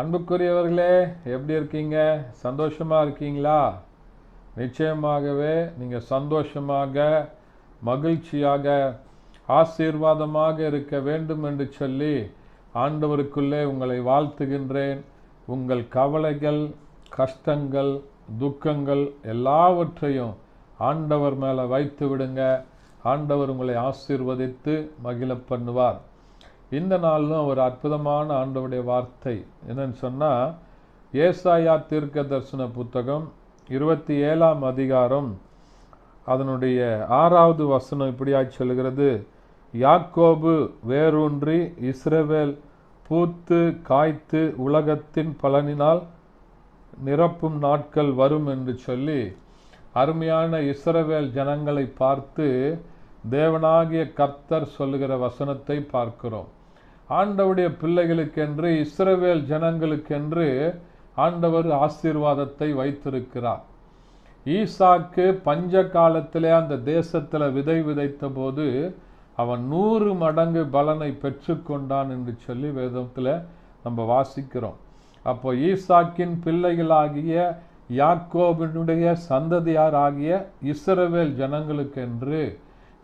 அன்புக்குரியவர்களே எப்படி இருக்கீங்க? சந்தோஷமாக இருக்கீங்களா? நிச்சயமாகவே நீங்கள் சந்தோஷமாக மகிழ்ச்சியாக ஆசீர்வாதமாக இருக்க வேண்டும் என்று சொல்லி ஆண்டவருக்குள்ளே உங்களை வாழ்த்துகின்றேன். உங்கள் கவலைகள் கஷ்டங்கள் துக்கங்கள் எல்லாவற்றையும் ஆண்டவர் மேலே வைத்து விடுங்க ஆண்டவர் உங்களை ஆசீர்வதித்து மகிழ பண்ணுவார். இந்த நாளிலும் ஒரு அற்புதமான ஆண்டவுடைய வார்த்தை என்னன்னு சொன்னால் ஏசாயா தீர்க்க தரிசன புத்தகம் இருபத்தி ஏழாம் அதிகாரம் அதனுடைய ஆறாவது வசனம் இப்படியாய் சொல்கிறது யாக்கோபு வேரூன்றி இஸ்ரவேல் பூத்து காய்த்து உலகத்தின் பலனினால் நிரப்பும் நாட்கள் வரும் என்று சொல்லி அருமையான இஸ்ரவேல் ஜனங்களை பார்த்து தேவனாகிய கர்த்தர் சொல்லுகிற வசனத்தை பார்க்கிறோம். ஆண்டவுடைய பிள்ளைகளுக்கென்று இஸ்ரவேல் ஜனங்களுக்கென்று ஆண்டவர் ஆசீர்வாதத்தை வைத்திருக்கிறார். ஈசாக்கு பஞ்ச காலத்திலே அந்த தேசத்தில் விதை விதைத்த போது அவன் நூறு மடங்கு பலனை பெற்றுக்கொண்டான் என்று சொல்லி வேதத்தில் நம்ம வாசிக்கிறோம். அப்போ ஈசாக்கின் பிள்ளைகளாகிய யாக்கோபினுடைய சந்ததியார் ஆகிய இஸ்ரவேல் ஜனங்களுக்கென்று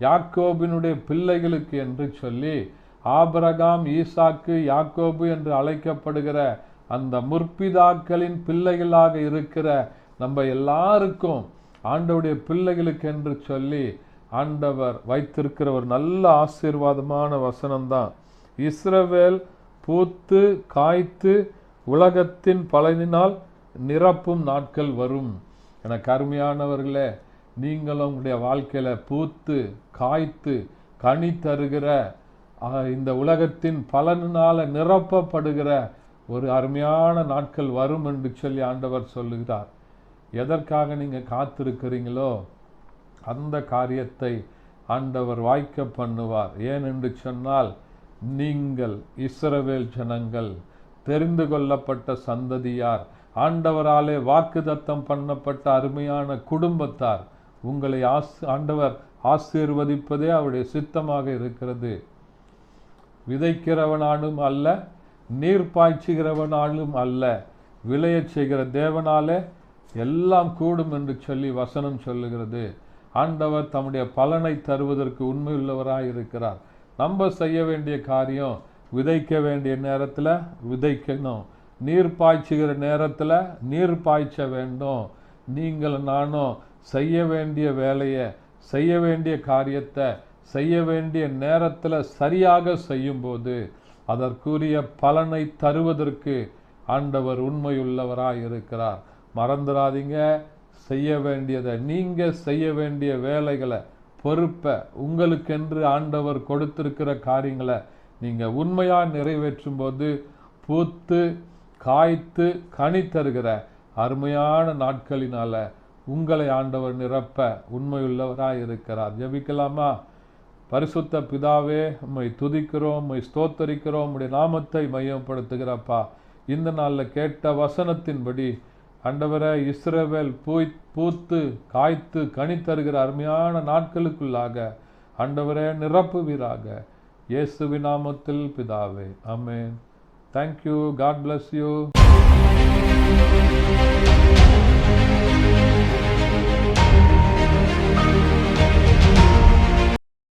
யாக்கோபினுடைய பிள்ளைகளுக்கு என்று சொல்லி ஆபரகாம் ஈசாக்கு யாக்கோபு என்று அழைக்கப்படுகிற அந்த முற்பிதாக்களின் பிள்ளைகளாக இருக்கிற நம்ம எல்லாருக்கும் ஆண்டவுடைய பிள்ளைகளுக்கு என்று சொல்லி ஆண்டவர் வைத்திருக்கிற ஒரு நல்ல ஆசீர்வாதமான வசனம்தான். இஸ்ரவேல் பூத்து காய்த்து உலகத்தின் பலனினால் நிரப்பும் நாட்கள் வரும். எனக்கு அருமையானவர்களே நீங்களும் உங்களுடைய வாழ்க்கையில் பூத்து காய்த்து கனி தருகிற இந்த உலகத்தின் பலனால நிரப்பப்படுகிற ஒரு அருமையான நாட்கள் வரும் என்று சொல்லி ஆண்டவர் சொல்லுகிறார். எதற்காக நீங்கள் காத்திருக்கிறீங்களோ அந்த காரியத்தை ஆண்டவர் வாய்க்க பண்ணுவார். ஏன் என்று சொன்னால் நீங்கள் இஸ்ரவேல் ஜனங்கள் தெரிந்து கொள்ளப்பட்ட சந்ததியார் ஆண்டவராலே வாக்குதத்தம் பண்ணப்பட்ட அருமையான குடும்பத்தார் உங்களை ஆஸ் ஆண்டவர் ஆசீர்வதிப்பதே அவருடைய சித்தமாக இருக்கிறது. விதைக்கிறவனாலும் அல்ல நீர் பாய்ச்சுகிறவனாலும் அல்ல. விளையச் செய்கிற தேவனாலே எல்லாம் கூடும் என்று சொல்லி வசனம் சொல்லுகிறது. ஆண்டவர் தம்முடைய பலனை தருவதற்கு உண்மையுள்ளவராக இருக்கிறார் நம்ம செய்ய வேண்டிய காரியம் விதைக்க வேண்டிய நேரத்தில் விதைக்கணும். நீர் பாய்ச்சுகிற நேரத்தில் நீர் பாய்ச்ச வேண்டும். நீங்கள் நானும் செய்ய வேண்டிய வேலையை செய்ய வேண்டிய காரியத்தை செய்ய வேண்டிய நேரத்தில் சரியாக செய்யும்போது அதற்குரிய பலனை தருவதற்கு ஆண்டவர் உண்மையுள்ளவராக இருக்கிறார். மறந்துடாதீங்க செய்ய வேண்டியதை நீங்கள் செய்ய வேண்டிய வேலைகளை பொறுப்பை உங்களுக்கென்று ஆண்டவர் கொடுத்திருக்கிற காரியங்களை நீங்கள் உண்மையாக நிறைவேற்றும் போது பூத்து காய்த்து கனி தருகிற அருமையான நாட்களினால உங்களை ஆண்டவர் நிரப்ப உண்மையுள்ளவராக இருக்கிறார். ஜெபிக்கலாமா? பரிசுத்த பிதாவே உம்மை துதிக்கிறோம் உம்மை ஸ்தோத்தரிக்கிறோம் உம்முடைய நாமத்தை மையப்படுத்துகிறப்பா. இந்த நாளில் கேட்ட வசனத்தின்படி அண்டவரை இஸ்ரவேல் பூய் பூத்து காய்த்து கனி தருகிற அருமையான நாட்களுக்குள்ளாக ஆண்டவரே நிரப்புவீராக. இயேசு விநாமத்தில் பிதாவே ஆமென். Thank you God bless you